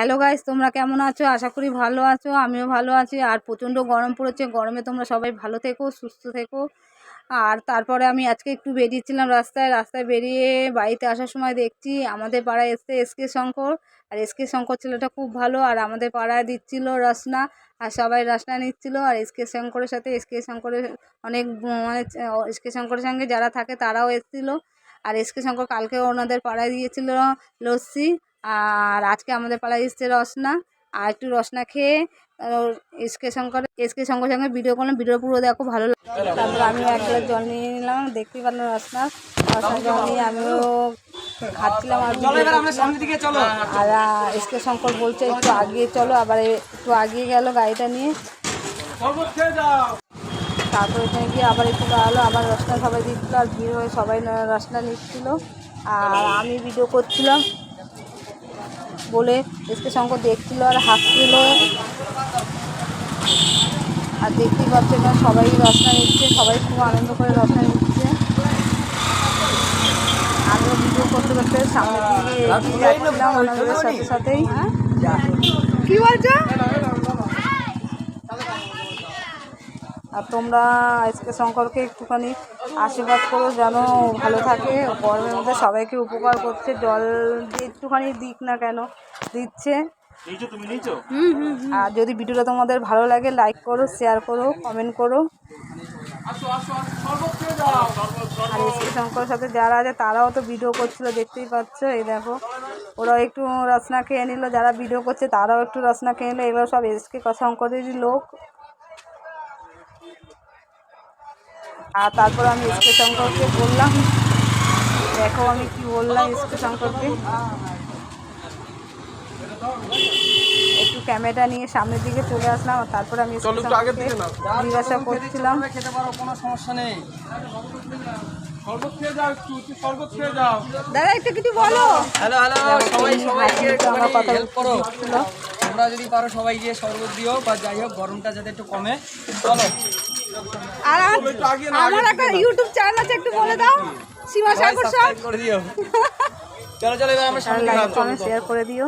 Hello guys তোমরা কেমন আছো? আশা করি ভালো আছো, আমিও ভালো আছি। আর প্রচণ্ড গরম পড়েছে, গরমে তোমরা সবাই ভালো থেকো, সুস্থ থেকো। আর তারপরে আমি আজকে একটু বেরিয়েছিলাম রাস্তায় রাস্তায় বেরিয়ে বাড়িতে আসার সময় দেখছি আমাদের পাড়ায় এসছে এসকে শঙ্কর। আর এসকে শঙ্কর ছেলেটা খুব ভালো, আর আমাদের পাড়ায় দিচ্ছিল রসনা। আর সবাই রসনা নিচ্ছিল, আর এসকে শঙ্করের সাথে এসকে শঙ্করের অনেক মানে এসকে শঙ্করের সঙ্গে যারা থাকে তারাও এসেছিল। আর এসকে শঙ্কর কালকে ওনাদের পাড়ায় দিয়েছিল লস্যি। আর আজকে আমাদের পাড়ায় এসছে রসনা। আর একটু রসনা খেয়ে এসকে শঙ্কর এসকে শঙ্কর সঙ্গে ভিডিও করলাম। ভিডিও পুরো দেখো ভালো লাগে তারপর আমিও এক গ্লাস জল নিয়ে নিলাম। দেখতেই পারলাম রসনা। রসনা জল নিয়ে আমিও খাচ্ছিলাম আর। আর এসকে শঙ্কর বলছে একটু আগিয়ে চলো। আবার একটু আগিয়ে গেল গাড়িটা নিয়ে। তারপর এখানে গিয়ে আবার একটু দাঁড়াল। আবার রসনা সবাই দিচ্ছিল আর ভিড় হয়ে সবাই রসনা নিচ্ছিল। আর আমি ভিডিও করছিলাম। বলে এসকে শঙ্কর দেখছিল আর হাসছিল আর দেখতেই পাচ্ছে না সবাই রসনা নিচ্ছে, সবাই খুব আনন্দ করে রসনা নিচ্ছে। আমিও ভিডিও করতে করতে সামনে দিকে সাথে সাথেই। কি বলছো? আর তোমরা আজকে শঙ্করকে একটুখানি আশীর্বাদ করো যেন ভালো থাকে। গরমের মধ্যে সবাইকে উপকার করছে জল দিয়ে একটুখানি দিক না কেন দিচ্ছে। আর যদি ভিডিওটা তোমাদের ভালো লাগে লাইক করো শেয়ার করো কমেন্ট করো। আর এসকে শঙ্করের সাথে যারা আছে তারাও তো ভিডিও করছিল দেখতেই পাচ্ছ এই দেখো। ওরাও একটু রসনা খেয়ে নিল যারা ভিডিও করছে তারাও একটু রসনা খেয়ে নিল এগুলো সব এসকে শঙ্করেরই লোক। আর তারপর আমি এসকে শঙ্করকে বললাম দেখো আমি কি বললাম এসকে শঙ্করকে একটু ক্যামেরা নিয়ে সামনের দিকে চলে আসলাম আর তারপর আমি জিজ্ঞাসা করছিলাম। কোনো সমস্যা নেই। দাদা একটু কিছু বলো। হ্যালো হ্যালো সবাই সবাইকে তো আমার কথা হেল্প করো তোমরা যদি পারো সবাই গিয়ে শরবত দিও বা যাই হোক গরমটা যাতে একটু কমে। চলো। আর আমার- একটা ইউটিউব চ্যানেল আছে একটু বলে দাও। সীমা সাগর সব। করে দিও। চলো চলো এবার আমরা শেয়ার করে দিও।